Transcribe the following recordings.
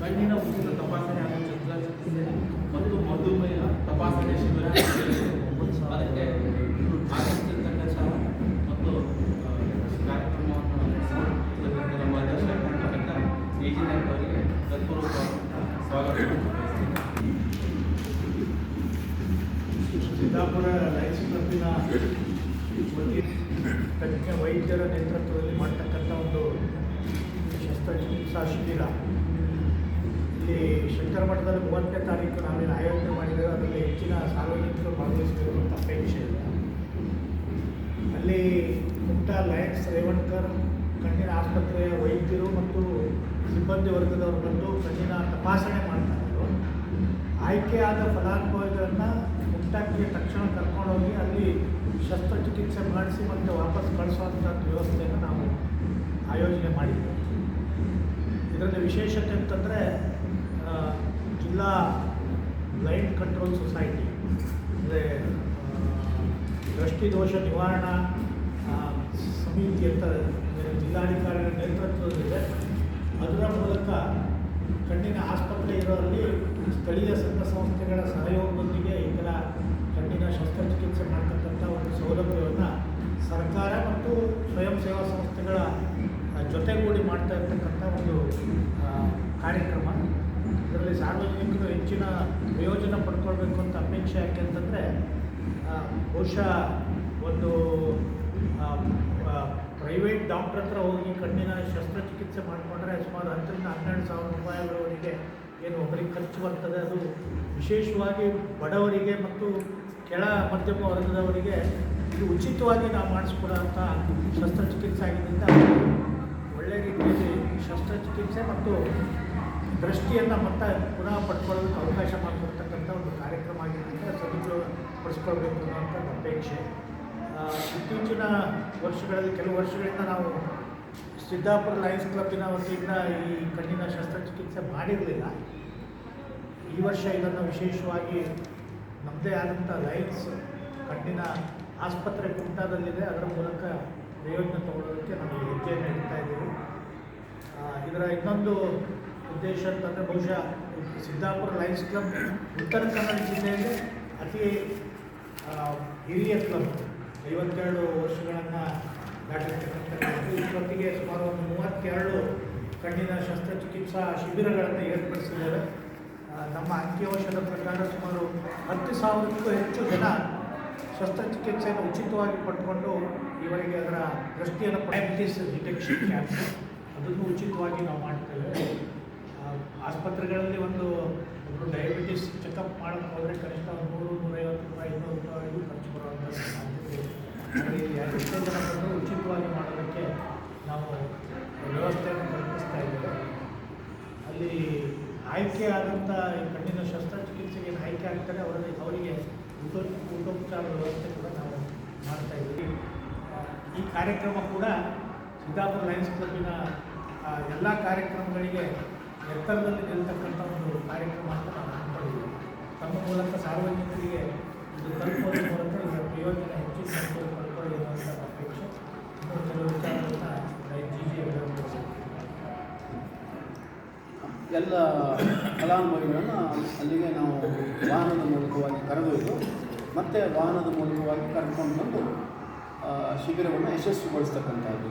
ಕಣ್ಣಿನ ಉಚಿತ ತಪಾಸಣೆ ಹಾಗೂ ಶಸ್ತ್ರಚಿಕಿತ್ಸೆ ಮತ್ತು ಮಧುಮೇಹ ತಪಾಸಣೆ ಶಿಬಿರ ಅದಕ್ಕೆ ಭಾಗವಹಿಸಿರ್ತಕ್ಕಂಥ ಮತ್ತು ಆ, ಕಾರ್ಯಕ್ರಮವನ್ನು ನಡೆಸಿರ್ತಕ್ಕಂಥ ನಮ್ಮ ಅಧ್ಯಕ್ಷರಾಗಿರ್ತಕ್ಕಂಥ ಇಂಜಿನಿಯರ್ ಅವರಿಗೆ ಹೃತ್ಪೂರ್ವಕವಾದಂಥ ಸ್ವಾಗತ ಸಿದ್ದಾಪುರ ಲೈಫ್ ಕ್ಲಬ್ಬಿನ ವತಿ ತಜ್ಞ ವೈದ್ಯರ ನೇತೃತ್ವದಲ್ಲಿ ಮಾಡ್ತಕ್ಕಂಥ ಒಂದು ಶಸ್ತ್ರಚಿಕಿತ್ಸಾ ಶಿಬಿರ ಇಲ್ಲಿ ಶಂಕರ ಮಠದಲ್ಲಿ ಮೂವತ್ತನೇ ತಾರೀಕು ನಾವೇನು ಆಯೋಜನೆ ಮಾಡಿದ್ದೇವೆ, ಅದರಲ್ಲಿ ಹೆಚ್ಚಿನ ಸಾರ್ವಜನಿಕರು ಭಾಗವಹಿಸಬೇಕು ಅಂತ ಅಪೇಕ್ಷೆ ಇಲ್ಲ ಅಲ್ಲಿ ಮುಕ್ತ ಲಯನ್ಸ್ ರೇವಣ್ಕರ್, ಕಣ್ಣಿನ ಆಸ್ಪತ್ರೆಯ ವೈದ್ಯರು ಮತ್ತು ಸಿಬ್ಬಂದಿ ವರ್ಗದವರು ಬಂದು ಕಣ್ಣಿನ ತಪಾಸಣೆ ಮಾಡ್ತಾ ಇದ್ದರು ಆಯ್ಕೆಯಾದ ಫಲಾನುಭವಿಗಳನ್ನು ಮುಕ್ತಾಕಿಗೆ ತಕ್ಷಣ ಕರ್ಕೊಂಡೋಗಿ ಅಲ್ಲಿ ಶಸ್ತ್ರಚಿಕಿತ್ಸೆ ಮಾಡಿಸಿ ಮತ್ತು ವಾಪಸ್ ಕಳಿಸುವಂಥ ವ್ಯವಸ್ಥೆಯನ್ನು ನಾವು ಆಯೋಜನೆ ಮಾಡಿದ್ದೇವೆ ಇದರಲ್ಲಿ ವಿಶೇಷತೆ ಅಂತಂದರೆ ಜಿಲ್ಲಾ ಬ್ಲೈಂಡ್ ಕಂಟ್ರೋಲ್ ಸೊಸೈಟಿ, ಅಂದರೆ ದೃಷ್ಟಿದೋಷ ನಿವಾರಣಾ ಸಮಿತಿ ಅಂತ ಜಿಲ್ಲಾಧಿಕಾರಿಗಳ ನೇತೃತ್ವದಲ್ಲಿದೆ. ಅದರ ಮೂಲಕ ಕಣ್ಣಿನ ಆಸ್ಪತ್ರೆ ಇರೋರಲ್ಲಿ ಸ್ಥಳೀಯ ಸಂಘ ಸಂಸ್ಥೆಗಳ ಸಹಯೋಗದೊಂದಿಗೆ ಈ ಥರ ಕಣ್ಣಿನ ಶಸ್ತ್ರಚಿಕಿತ್ಸೆ ಮಾಡ್ತಕ್ಕಂಥ ಒಂದು ಸೌಲಭ್ಯವನ್ನು ಸರ್ಕಾರ ಮತ್ತು ಸ್ವಯಂ ಸೇವಾ ಸಂಸ್ಥೆಗಳ ಆ, ಜೊತೆಗೂಡಿ ಮಾಡ್ತಾ ಇರ್ತಕ್ಕಂಥ ಒಂದು ಆ, ಕಾರ್ಯಕ್ರಮ ಇದರಲ್ಲಿ ಸಾರ್ವಜನಿಕರು ಹೆಚ್ಚಿನ ಪ್ರಯೋಜನ ಪಡ್ಕೊಳ್ಬೇಕು ಅಂತ ಅಪೇಕ್ಷೆ ಯಾಕೆ ಅಂತಂದರೆ ಬಹುಶಃ ಒಂದು ಪ್ರೈವೇಟ್ ಡಾಕ್ಟ್ರ್ ಹತ್ರ ಹೋಗಿ ಕಣ್ಣಿನ ಶಸ್ತ್ರಚಿಕಿತ್ಸೆ ಮಾಡಿಕೊಂಡ್ರೆ ಸುಮಾರು ಹತ್ತರಿಂದ ಹನ್ನೆರಡು ಸಾವಿರ ರೂಪಾಯಿಗಳವರೆಗೆ ಏನು ಒಬ್ಬರಿಗೆ ಖರ್ಚು ಬರ್ತದೆ. ಅದು ವಿಶೇಷವಾಗಿ ಬಡವರಿಗೆ ಮತ್ತು ಕೆಳ ಮಧ್ಯಮ ವರ್ಗದವರಿಗೆ ಇದು ಉಚಿತವಾಗಿ ನಾವು ಮಾಡಿಸ್ಕೊಡೋಂಥ ಶಸ್ತ್ರಚಿಕಿತ್ಸೆ ಆಗಿದ್ದರಿಂದ ಒಳ್ಳೆ ರೀತಿಯಲ್ಲಿ ಶಸ್ತ್ರಚಿಕಿತ್ಸೆ ಮತ್ತು ದೃಷ್ಟಿಯನ್ನು ಮತ್ತೆ ಪುನಃ ಪಡ್ಕೊಳ್ಳೋದಕ್ಕೆ ಅವಕಾಶ ಮಾಡಿಕೊಡ್ತಕ್ಕಂಥ ಒಂದು ಕಾರ್ಯಕ್ರಮ ಆಗಿರೋದ್ರಿಂದ ಸದುಪಯೋಗ ಪಡಿಸ್ಕೊಳ್ಬೇಕು ಅನ್ನೋಂಥ ಅಪೇಕ್ಷೆ. ಇತ್ತೀಚಿನ ವರ್ಷಗಳಲ್ಲಿ, ಕೆಲವು ವರ್ಷಗಳಿಂದ ನಾವು ಸಿದ್ದಾಪುರ ಲಯನ್ಸ್ ಕ್ಲಬ್ಬಿನ ವತಿಯಿಂದ ಈ ಕಣ್ಣಿನ ಶಸ್ತ್ರಚಿಕಿತ್ಸೆ ಮಾಡಿರಲಿಲ್ಲ. ಈ ವರ್ಷ ಇದನ್ನು ವಿಶೇಷವಾಗಿ ನಮ್ಮದೇ ಆದಂಥ ಲಯನ್ಸ್ ಕಣ್ಣಿನ ಆಸ್ಪತ್ರೆ ಕುಂಟಾದಲ್ಲಿದೆ ಅದರ ಮೂಲಕ ಪ್ರಯೋಜನ ತಗೊಳ್ಳೋದಕ್ಕೆ ನಾವು ಹೆಜ್ಜೆಯನ್ನು ಇಡ್ತಾ ಇದ್ದೀವಿ. ಇದರ ಇನ್ನೊಂದು ಉದ್ದೇಶ ಅಂತಂದರೆ ಬಹುಶಃ ಸಿದ್ದಾಪುರ ಲಯನ್ಸ್ ಕ್ಲಬ್ ಉತ್ತರ ಕನ್ನಡ ಜಿಲ್ಲೆಯಲ್ಲಿ ಅತಿ ಹಿರಿಯ ಕ್ಲಬ್. ಐವತ್ತೆರಡು ವರ್ಷಗಳನ್ನು ದಾಟಿರ್ತಕ್ಕಂಥ ಈ ಇಷ್ಟೊತ್ತಿಗೆ ಸುಮಾರು ಒಂದು ಮೂವತ್ತೆರಡು ಕಣ್ಣಿನ ಶಸ್ತ್ರಚಿಕಿತ್ಸಾ ಶಿಬಿರಗಳನ್ನು ಏರ್ಪಡಿಸಿದ್ದಾರೆ. ನಮ್ಮ ಅಂಕಿಅಂಶದ ಪ್ರಕಾರ ಸುಮಾರು ಹತ್ತು ಸಾವಿರಕ್ಕೂ ಹೆಚ್ಚು ಜನ ಶಸ್ತ್ರಚಿಕಿತ್ಸೆಯನ್ನು ಉಚಿತವಾಗಿ ಪಡ್ಕೊಂಡು ಇವರಿಗೆ ಅದರ ದೃಷ್ಟಿಯನ್ನು ಡಯಾಬಿಟಿಸ್ ಡಿಟೆಕ್ಷನ್ ಕ್ಯಾಂಪ್ ಅದನ್ನು ಉಚಿತವಾಗಿ ನಾವು ಮಾಡ್ತೇವೆ ಆಸ್ಪತ್ರೆಗಳಲ್ಲಿ ಒಂದು ಒಬ್ಬರು ಡಯಾಬಿಟಿಸ್ ಚೆಕಪ್ ಮಾಡೋಕ್ಕೆ ಹೋದರೆ ಕನಿಷ್ಠ ಒಂದು ನೂರು, ನೂರೈವತ್ತು ರೂಪಾಯಿ ಇನ್ನೂರು ರೂಪಾಯಿ ಖರ್ಚು ಬರುವಂಥ ಸಾಧ್ಯತೆ ಎಷ್ಟೋ ಜನ ಉಚಿತವಾಗಿ ಮಾಡೋದಕ್ಕೆ ನಾವು ವ್ಯವಸ್ಥೆಯನ್ನು ಕಲ್ಪಿಸ್ತಾ ಇದ್ದೇವೆ. ಅಲ್ಲಿ ಆಯ್ಕೆ ಆದಂಥ ಈ ಕಣ್ಣಿನ ಶಸ್ತ್ರಚಿಕಿತ್ಸೆಗೆ ಆಯ್ಕೆ ಆಗ್ತಾರೆ ಅವರಲ್ಲಿ ಅವರಿಗೆ ಊಟ ವ್ಯವಸ್ಥೆ ಕೂಡ ನಾವು ಮಾಡ್ತಾ ಇದ್ದೀವಿ. ಈ ಕಾರ್ಯಕ್ರಮ ಕೂಡ ಸಿದ್ದಾಪುರ ಲೈನ್ಸ್ ಕ್ಲಬ್ಬಿನ ಎಲ್ಲ ಕಾರ್ಯಕ್ರಮಗಳಿಗೆ ಎತ್ತರದಲ್ಲಿ ನಿಲ್ತಕ್ಕಂಥ ಒಂದು ಕಾರ್ಯಕ್ರಮ ಅಂತ ನಾವು ಅಂದ್ಕೊಂಡಿದ್ದೀವಿ ತಮ್ಮ ಮೂಲಕ ಸಾರ್ವಜನಿಕರಿಗೆ ಇದು ತಲುಪೋದ್ರ ಮೂಲಕ ಇದರ ಪ್ರಯೋಜನ ಹೆಚ್ಚು ಪಡ್ಕೊಳ್ಳಿ ಅಪೇಕ್ಷೆ ಕೆಲವು ವಿಚಾರಗಳನ್ನು ಎಲ್ಲ ಫಲಾನುಭವಿಗಳನ್ನು ಅಲ್ಲಿಗೆ ನಾವು ವಾಹನದ ಮೂಲಕವಾಗಿ ಕರೆದೊಯ್ದು ಮತ್ತೆ ವಾಹನದ ಮೂಲಕವಾಗಿ ಕರ್ಕೊಂಡು ಬಂದು ಶಿಬಿರವನ್ನು ಯಶಸ್ವಿಗೊಳಿಸ್ತಕ್ಕಂಥದ್ದು.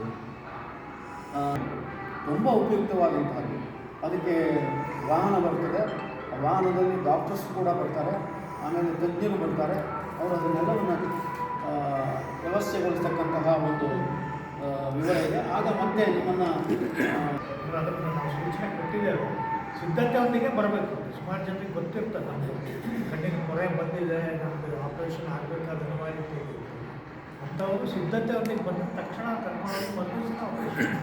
ತುಂಬ ಉಪಯುಕ್ತವಾದಂತಹದ್ದು ಅದಕ್ಕೆ ವಾಹನ ಬರ್ತದೆ. ಆ ವಾಹನದಲ್ಲಿ ಡಾಕ್ಟರ್ಸ್ ಕೂಡ ಬರ್ತಾರೆ. ಆಮೇಲೆ ತಜ್ಞರು ಬರ್ತಾರೆ. ಅವರು ಅದನ್ನೆಲ್ಲವನ್ನು ವ್ಯವಸ್ಥೆಗೊಳಿಸ್ತಕ್ಕಂತಹ ಒಂದು ವಿವರ ಇದೆ. ಆಗ ಮತ್ತೆ ನಿಮ್ಮನ್ನು ನಾವು ಸೂಚನೆ ಕೊಟ್ಟಿದ್ದೇವೆ. ಸಿದ್ಧತೆಯೊಂದಿಗೆ ಬರಬೇಕು. ಸುಮಾರು ಜನರಿಗೆ ಗೊತ್ತಿರ್ತದೆ ನಮಗೆ ಕಣ್ಣಿನ ಕೊರೆ ಬಂದಿದೆ, ನಮಗೆ ಆಪರೇಷನ್ ಆಗಬೇಕಾದ ಅನಿವಾರ್ಯತೆ ಇದೆ. ಅಂಥವರು ಸಿದ್ಧತೆಯೊಂದಿಗೆ ಬಂದ ತಕ್ಷಣ ಕರ್ಕೊಂಡು ಬಂದು ದಿವಸ ಆಪರೇಷನ್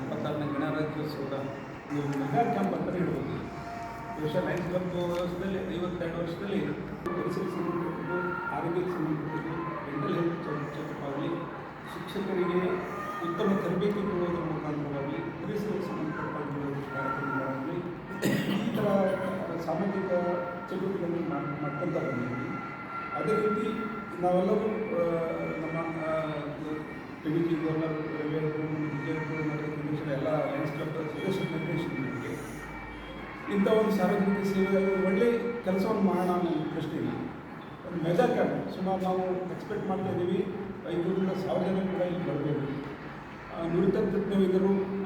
ಇಪ್ಪತ್ತಾರನೇ ಗಣರಾಜ್ಯೋತ್ಸವದ ಒಂದು ಮೆಗಾ ಕ್ಯಾಂಪ್ ಅಂತ ಹೇಳ್ಬೋದು. ಬಹುಶಃ ಲೈಫ್ ಕ್ಲಬ್ ವರ್ಷದಲ್ಲಿ, ಐವತ್ತೆರಡು ವರ್ಷದಲ್ಲಿ ಪರಿಸರಕ್ಕೆ ಸಂಬಂಧಪಟ್ಟದ್ದು ಆರೋಗ್ಯಕ್ಕೆ ಸಂಬಂಧಪಟ್ಟದ್ದು ಮೆಂಟಲ್ ಹೆಲ್ತ್ ಚೆಕಪ್ ಶಿಕ್ಷಕರಿಗೆ ಉತ್ತಮ ತರಬೇತಿ ಕೊಡುವುದರ ಮುಖಾಂತರವಾಗಲಿ ಪರಿಸರಕ್ಕೆ ಸಂಬಂಧಪಟ್ಟ ಒಂದು ಕಾರ್ಯಕ್ರಮಗಳಾಗಲಿ ಈ ಥರ ಸಾಮಾಜಿಕ ಚಟುವಟಿಕೆಗಳನ್ನು ಮಾಡ್- ಮಾಡ್ಕೊಳ್ತಾ ಬಂದಿದ್ದೀವಿ ಅದೇ ರೀತಿ ನಾವೆಲ್ಲರೂ ನಮ್ಮ ಇಂಥ ಒಂದು ಸಾರ್ವಜನಿಕ ಸೇವೆಯಲ್ಲಿ ಒಳ್ಳೆ ಕೆಲಸವನ್ನು ಮಾಡೋಣ ಅನ್ನೋ ಇಲ್ಲ ಒಂದು ಮೆಜರ್ ಕ್ಯಾಪ್ ಸುಮಾರು ನಾವು ಎಕ್ಸ್ಪೆಕ್ಟ್ ಮಾಡ್ತಾ ಇದ್ದೀವಿ. ಐನೂರಿಂದ ಸಾವಿರ ಜನ ಕೂಡ ಇಲ್ಲಿ ಬರಬೇಕು ನುರಿತ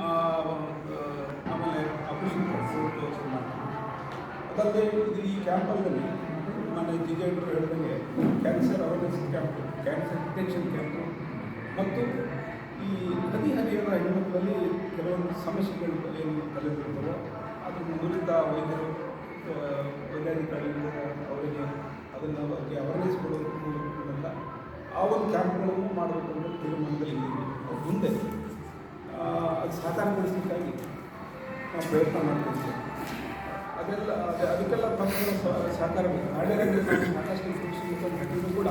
ಆ, ಆಮೇಲೆ ಆಪರೇಷನ್ ಮಾಡ್ತಾರೆ. ಅದಲ್ಲದೆ ಇದು ಈ ಕ್ಯಾಂಪಲ್ಲಿ ಮನೆ ಜಿಜೆಂಡರು ಹೇಳಿದಂಗೆ cancer awareness camp cancer detection camp ಮತ್ತು ಈ ಹದಿಹರಿಯದ ಹೆಣ್ಮಕ್ಕಳಲ್ಲಿ ಕೆಲವೊಂದು ಸಮಸ್ಯೆಗಳು ಏನು ತಲೆದಿರ್ತವೋ ಅದನ್ನು ನುರಿತ ವೈದ್ಯರು ವೈದ್ಯಾಧಿಕಾರಿಗಳು ಅವರಿಗೆ ಅದನ್ನು ಬಗ್ಗೆ ಅವೇರ್ನೆಸ್ ಕೊಡೋದ್ರ ಮೂಲಕ ಆ ಒಂದು ಕ್ಯಾಂಪ್ಗಳನ್ನು ಮಾಡಬೇಕು ತೀರ್ಮಾನದಲ್ಲಿ ಅದ್ರ ಮುಂದೆ ಅದು ಸಾಕಾರಗೊಳಿಸಲಿಕ್ಕಾಗಿ ನಾವು ಪ್ರಯತ್ನ ಮಾಡ್ತೀವಿ ಅದೆಲ್ಲ, ಅದೇ ಅದಕ್ಕೆಲ್ಲ ಸ- ಸಹಕಾರ ಬೇಕು ನಾವು ಸಾಕಷ್ಟು ಕೃಷಿ ಕೂಡ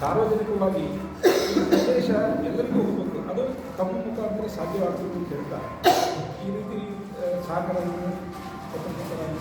ಸಾರ್ವಜನಿಕವಾಗಿ ಸಂದೇಶ ಎಲ್ಲರಿಗೂ ಹೋಗಬೇಕು. ಅದು ತಮ್ಮ ಮುಖಾಂತರ ಸಾಧ್ಯವಾಗ್ತದೆ ಅಂತ ಹೇಳ್ತಾರೆ. ಈ ರೀತಿ ಆ, ಸಹಕಾರವನ್ನು ಸ್ವತಂತ್ರ